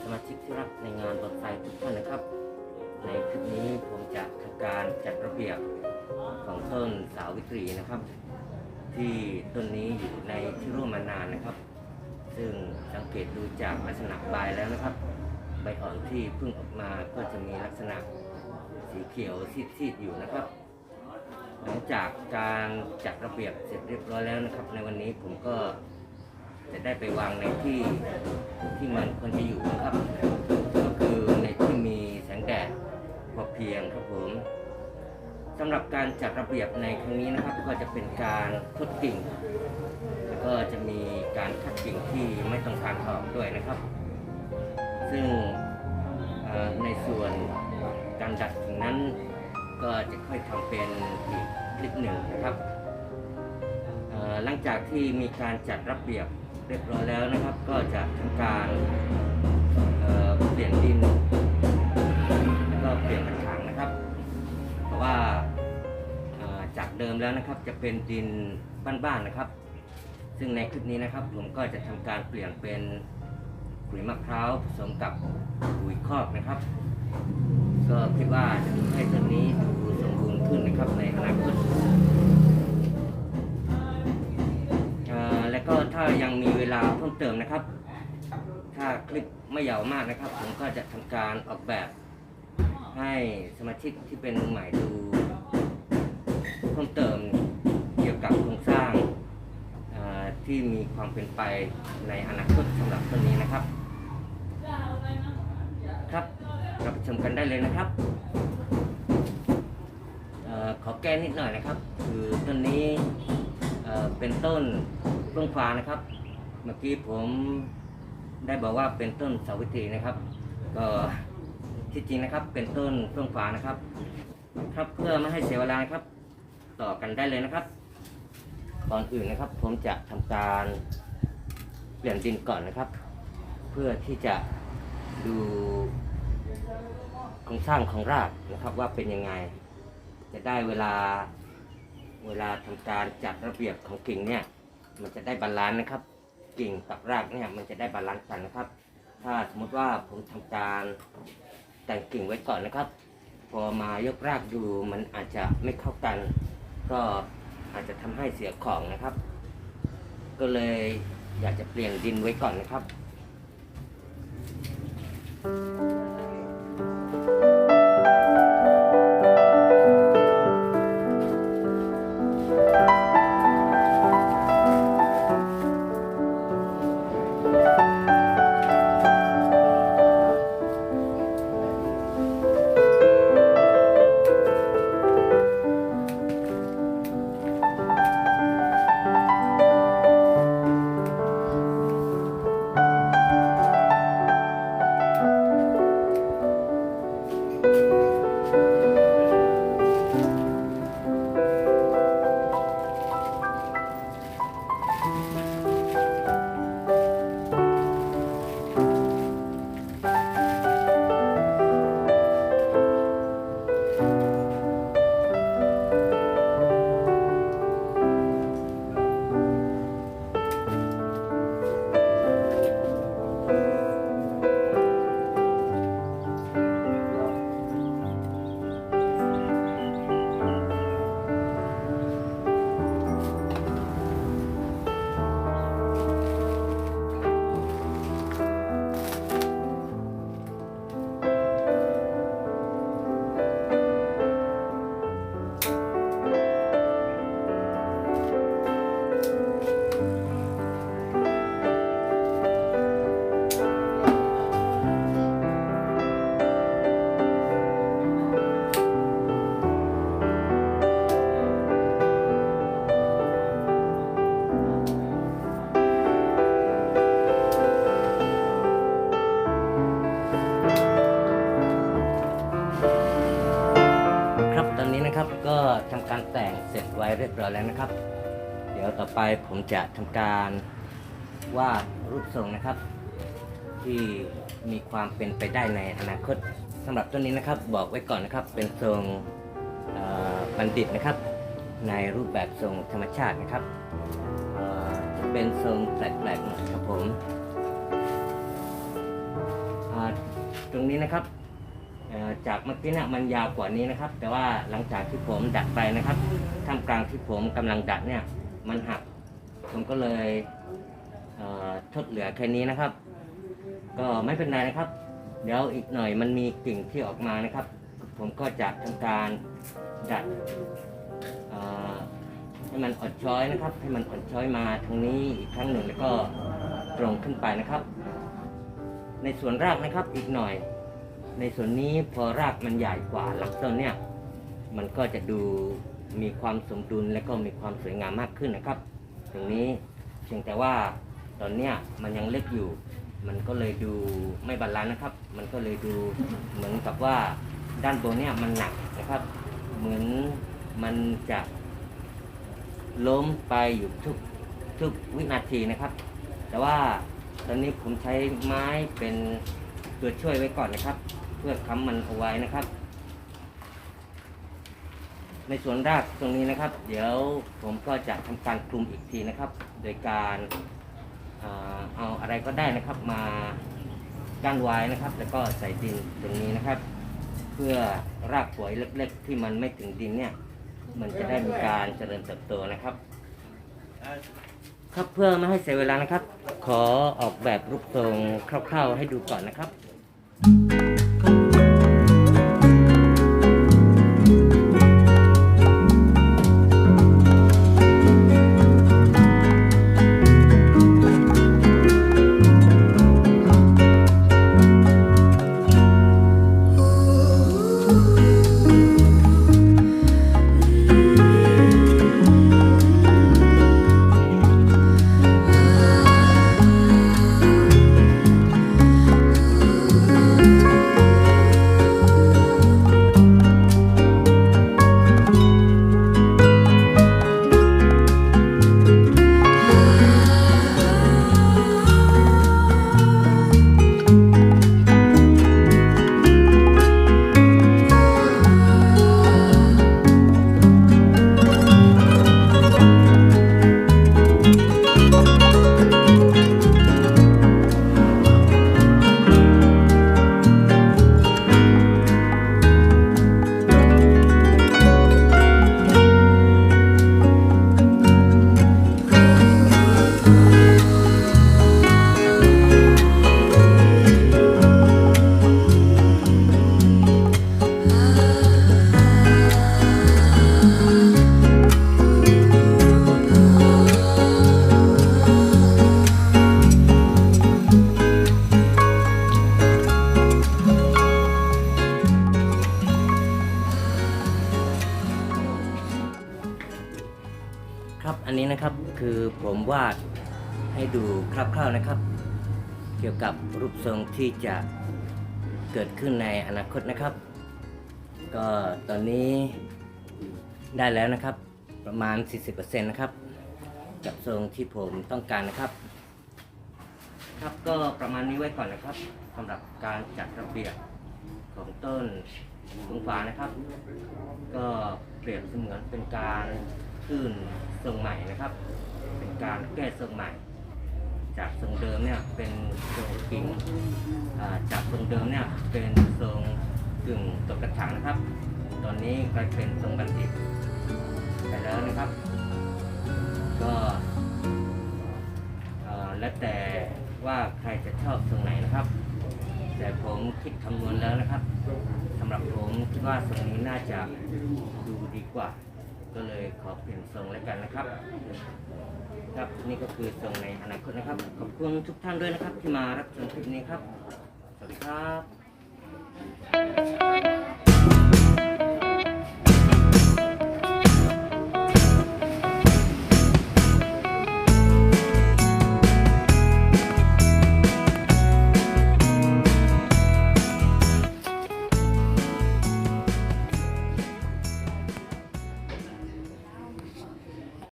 สมาชิกที่รักในงานบอนไซทุกท่านนะครับ ในคลิปนี้ผมจะทำการจัดระเบียบของต้นสาวิตรีนะครับ ที่ต้นนี้อยู่ในที่ร่วมมานานนะครับ ซึ่งสังเกตดูจากลักษณะใบแล้วนะครับ ใบอ่อนที่เพิ่งออกมาก็จะมีลักษณะสีเขียวซีดๆอยู่นะครับ หลังจากการจัดระเบียบเสร็จเรียบร้อยแล้วนะครับ ในวันนี้ผมก็ จะได้ไปวางในที่ที่มันควรจะอยู่นะครับก็คือในที่มีแสงแดดพอเพียงครับผมสำหรับการจัดระเบียบในครั้งนี้นะครับ ก็จะเป็นการทดกิ่ง แล้วก็จะมีการคัดกิ่งที่ไม่ต้องการออกด้วยนะครับ ซึ่งในส่วนการดัดกิ่งนั้น ก็จะค่อยทำเป็นอีกคลิปหนึ่งนะครับหลังจากที่มีการจัดระเบียบ รียบร้อยแล้วนะครับ ก็จะทำการเเปลี่ยนดินแล้วก็เปลี่ยนกระถางนะครับ เพราะว่าจากเดิมแล้วนะครับจะเป็นดินบ้านๆนะครับ ซึ่งในคลิปนี้นะครับ ผมก็จะทำการเปลี่ยนเป็นปุ๋ยมะพร้าวผสมกับปุ๋ยคอกนะครับ ก็คิดว่าจะทำให้ต้นนี้ดูสมบูรณ์ขึ้นนะครับในอนาคต และก็ถ้ายังมีเวลาเพิ่มเติมนะครับ ถ้าคลิปไม่ยาวมากนะครับ ผมก็จะทำการออกแบบให้สมาชิกที่เป็นมือใหม่ดูเพิ่มเติมเกี่ยวกับโครงสร้างที่มีความเป็นไปในอนาคตสำหรับต้นนี้นะครับ ครับรับชมกันได้เลยนะครับออขอแก้นิดหน่อยนะครับ คือต้นนี้ เป็นต้นเฟื่องฟ้านะครับ เมื่อกี้ผมได้บอกว่าเป็นต้นสาวิตรีนะครับ ก็ที่จริงนะครับ เป็นต้นเฟื่องฟ้านะครับ ครับเพื่อไม่ให้เสียเวลานะครับ ต่อกันได้เลยนะครับก่อนอื่นนะครับ ผมจะทำการเปลี่ยนดินก่อนนะครับ เพื่อที่จะดูโครงสร้างของรากนะครับว่าเป็นยังไง จะได้เวลา เวลาทำการจัดระเบียบของกิ่งเนี่ย มันจะได้บาลานซ์นะครับ กิ่งกับรากเนี่ยมันจะได้บาลานซ์กันนะครับ ถ้าสมมติว่าผมทำการแต่งกิ่งไว้ก่อนนะครับ พอมายกรากดูมันอาจจะไม่เข้ากัน ก็อาจจะทำให้เสียของนะครับ ก็เลยอยากจะเปลี่ยนดินไว้ก่อนนะครับครั ทำการแต่งเสร็จไว้เรียบร้อยแล้วนะครับ เดี๋ยวต่อไปผมจะทำการวาดรูปทรงนะครับ ที่มีความเป็นไปได้ในอนาคตสำหรับต้นนี้นะครับ บอกไว้ก่อนนะครับเป็นทรงบัณฑิตนะครับ ในรูปแบบทรงธรรมชาตินะครับเอ่อจะเป็นทรงแปลกๆหน่อยครับผมตรงนี้นะครับ จากเมื่อกี้เนี่ยมันยาวกว่านี้นะครับ แต่ว่าหลังจากที่ผมดัดไปนะครับท่ามกลางที่ผมกำลังดัดเนี่ยมันหัก ผมก็เลยเทดเหลือแค่นี้นะครับ ก็ไม่เป็นไรนะครับ เดี๋ยวอีกหน่อยมันมีกิ่งที่ออกมานะครับ ผมก็จะทำการดัดให้มันอ่อนช้อยนะครับ ให้มันอ่อนช้อยมาทางนี้อีกครั้งหนึ่งแล้วก็ตรงขึ้นไปนะครับ ในส่วนรากนะครับอีกหน่อย ในส่วนนี้พอรากมันใหญ่กว่าหลำต้นเนี่ย มันก็จะดูมีความสมดุลและก็มีความสวยงามมากขึ้นนะครับ ตรงนี้เพียงแต่ว่าตอนเนี้ยมันยังเล็กอยู่ มันก็เลยดูไม่บาลานซ์นะครับ มันก็เลยดูเหมือนกับว่าด้านบนเนี่ยมันหนักนะครับ เหมือนมันจะล้มไปอยู่ทุกทุกวินาทีนะครับ แต่ว่าตอนนี้ผมใช้ไม้เป็น ตัวช่วยไว้ก่อนนะครับ เพื่อค้ำมันเอาไว้นะครับ ในส่วนรากตรงนี้นะครับ เดี๋ยวผมก็จะทำการคลุมอีกทีนะครับ โดยการเอาอะไรก็ได้นะครับมากั้นไว้นะครับ แล้วก็ใส่ดินตรงนี้นะครับ เพื่อรากป่วยเล็ก ๆ ที่มันไม่ถึงดินเนี่ย มันจะได้มีการเจริญเติบโตนะครับครับเพื่อไม่ให้เสียเวลานะครับ ขอออกแบบรูปทรงคร่าวๆให้ดูก่อนนะครับ ครับอันนี้นะครับคือผมวาดให้ดูคร่าวๆนะครับ เกี่ยวกับรูปทรงที่จะเกิดขึ้นในอนาคตนะครับ ก็ตอนนี้ได้แล้วนะครับ ประมาณ 40%นะครับกับทรงที่ผมต้องการนะครับ ครับก็ประมาณนี้ไว้ก่อนนะครับสำหรับการจัดระเบียบของต้นสงฟ้านะครับ ก็เปรียบเสมือนเป็นการ ขึ้นทรงใหม่นะครับ เป็นการแก้ทรงใหม่ จากทรงเดิมเนี่ยเป็นทรงกิ่งอ่าจากทรงเดิมเนี่ยเป็นทรงกึ่งตกกระถางนะครับ ตอนนี้กลายเป็นทรงบันดิตไปแล้วนะครับ ก็อ่อแล้วแต่ว่าใครจะชอบทรงไหนนะครับ แต่ผมคิดคำนวณแล้วนะครับสำหรับผมคิดว่าทรงนี้น่าจะดูดีกว่า ก็เลยขอเปลี่ยนทรงแล้วกันนะครับ ครับนี่ก็คือทรงในอนาคตนะครับ ขอบคุณทุกท่านด้วยนะครับที่มารับชมคลิปนี้ครับ สวัสดีครับ